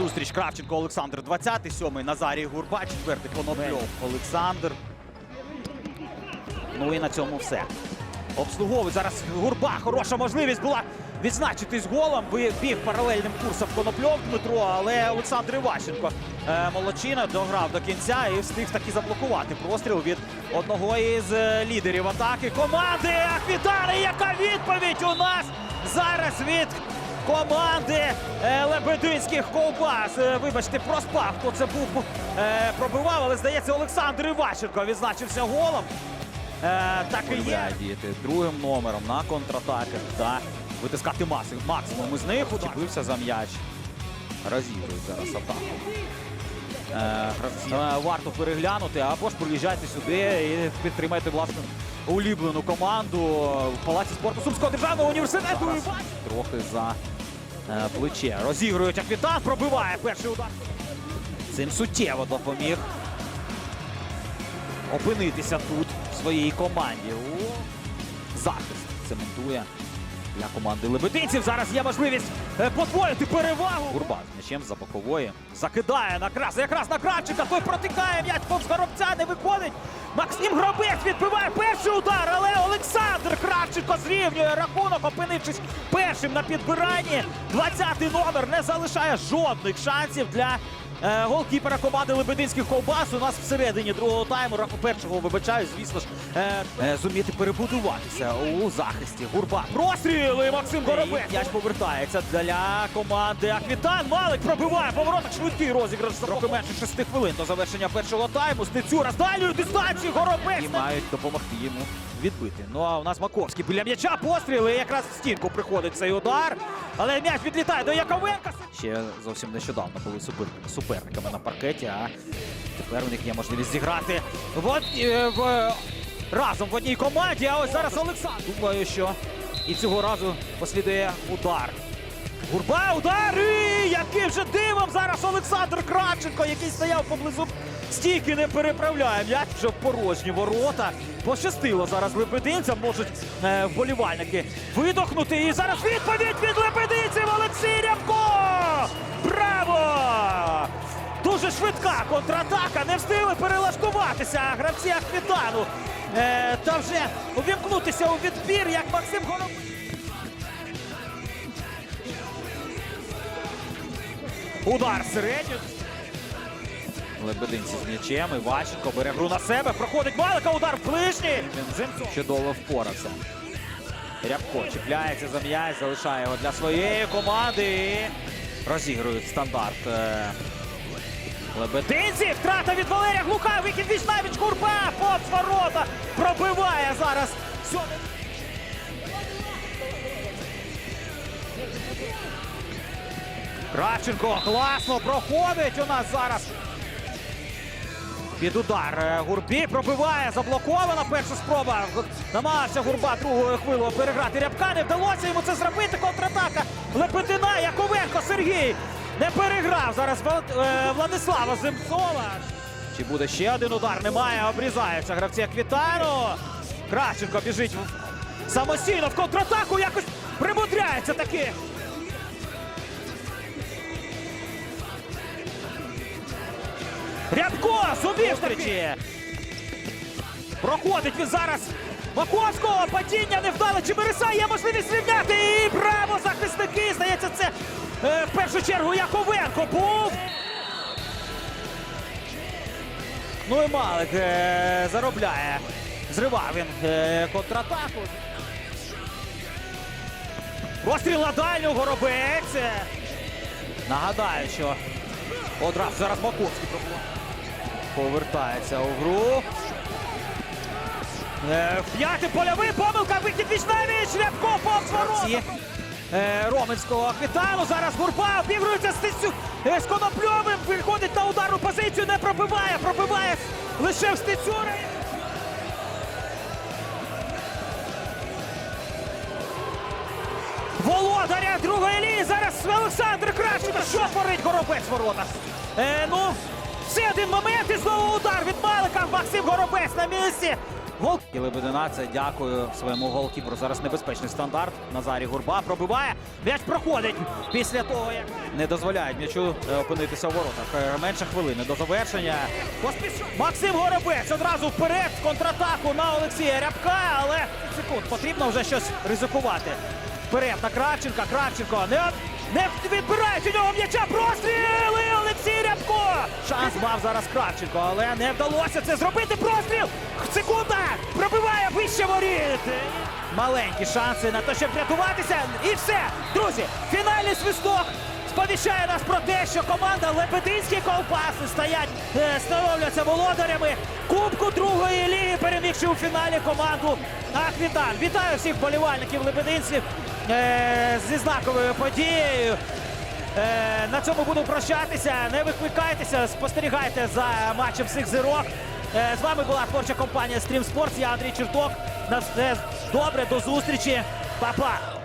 зустріч Кравченко Олександр 20-й, Назарій Гурба, 4-й Конопльов Олександр. Ну і на цьому все. Обслуговує зараз Гурба. Хороша можливість була відзначитись голом. Біг паралельним курсом Конопльов Дмитро, але Олександр Іващенко е, молодчина дограв до кінця і встиг таки заблокувати простріл від одного із е, лідерів атаки команди Аквітари. Яка відповідь у нас зараз від команди е, Лебединських ковбас. Е, Вибачте, проспав, хто це був е, пробивав, але здається, Олександр Іващенко відзначився голом. Так і є. Діяти другим номером на контратаках та Витискати максимум із них. чіпився за м'яч. Розігрують зараз атаку. Гравці. Варто переглянути, або ж приїжджайте сюди і підтримайте власну улюблену команду в Палаці спорту Сумського державного університету. Зараз трохи за плече. Розігрують Аквітан, пробиває перший удар. Цим суттєво допоміг опинитися тут в своїй команді. О, захист цементує для команди лебединців. Зараз є можливість е, подвоїти перевагу. Гурба з м'ячем за бокової. Закидає на крас, якраз на Кравченка, той протикає м'яч повз горобця, не виходить. Максим Гробець відбиває перший удар, але Олександр Кравченко зрівнює рахунок, опинившись першим на підбиранні. 20-й номер не залишає жодних шансів для голкіпера команди Лебединських ковбас. У нас всередині другого тайму, першого вибачаю, звісно ж, е, е, зуміти перебудуватися у захисті. Гурба. Простріли Максим Горобець. М'яч повертається для команди Аквітан. Малик пробиває повороток, швидкий розіграш. Трохи менше 6 хвилин до завершення першого тайму. Стецюра з дальньої дистанції Горобець. І мають допомогти йому. відбити. Ну а у нас Маковський біля м'яча постріли. Якраз в стінку приходить цей удар. Але м'яч відлітає до Яковенка. Ще зовсім нещодавно були суперниками на паркеті, а тепер у них є можливість зіграти. В, од- е, в, разом в одній команді, а ось зараз Олександр. Думаю, що і цього разу послідує удар. Гурба, удар! І яким же дивом зараз Олександр Кравченко, який стояв поблизу стійки, не переправляє м'яч вже в порожні ворота. Пощастило зараз лебединцям, можуть е, вболівальники видохнути. І зараз відповідь від лебединців Олексій Рябко! Браво! Дуже швидка контратака. Не встигли перелаштуватися гравці Ахвітану. Е, та вже увімкнутися у відбір, як Максим Горобець. Удар середньо. Лебединці з м'ячем. Іващенко бере гру на себе. Проходить Малика. Удар в ближній. Земцов. Чудово впорався. Рябко чіпляється за м'яч, залишає його для своєї команди. Розігрують стандарт. е, Лебединці. Втрата від Валерія Глука. Вихід віч навіч Курба. Повз ворота. Пробиває зараз. Кравченко класно проходить у нас зараз. Під удар е, Гурбі пробиває, заблокована перша спроба. Намагався Гурба другою хвилою переграти Рябка. Не вдалося йому це зробити. Контратака Лепетина, Яковенко, Сергій не переграв зараз е, Владислава Земцова. Чи буде ще один удар? Немає, обрізаються гравці Аквітану. Кравченко біжить самостійно в контратаку, якось примудряється таки. Рябко зумів таки. Проходить він зараз. Маковського падіння невдале. Чебириса є можливість рівняти. І браво! Захисники! Здається, це е, в першу чергу Яковенко був. Ну і Малик е, заробляє. Зривав він е, контратаку. Розстріл на дальню Горобець. Нагадаю, що одразу зараз Маковський пробував. Повертається у гру. Е, П'ятий польовий помилка, вихід віч навіч, Рябко повз ворота. Е, Роменського Аквітану, зараз Гурба обігрується е, з Конопльовим, виходить на ударну позицію, не пробиває, пробиває лише в Стецюра. Володаря другої лінії, зараз Олександр Кравченко, що творить Горобець в воротах. Е, ну, ще один момент і знову удар від Малика, Максим Горобець на місці. Гол І Лебедина, це дякую своєму голкіперу. Зараз небезпечний стандарт. Назарій Гурба пробиває. м'яч проходить після того, як Не дозволяють м'ячу е, опинитися в воротах. Е, Менше хвилини до завершення. Максим Горобець одразу вперед контратаку на Олексія Рябка, але секунд потрібно вже щось ризикувати. Вперед на Кравченка. Кравченко не, не відбирають у нього м'яча. Простріл! І Олексій Рябко! Шанс мав зараз Кравченко, але не вдалося це зробити. Простріл! Секунда! Пробиває вище воріт! Маленькі шанси на те, щоб врятуватися. І все! Друзі, фінальний свисток сповіщає нас про те, що команда Лебединські ковпаси стоять, е, становляться володарями Кубку другої ліги, перемігши у фіналі команду Аквітан. Вітаю всіх болівальників лебединців зі знаковою подією. Е, на цьому буду прощатися. Не викликайтеся, спостерігайте за матчем всіх зірок. Е, з вами була творча компанія Stream Sports. Я Андрій Черток. На все добре, до зустрічі. Па-па!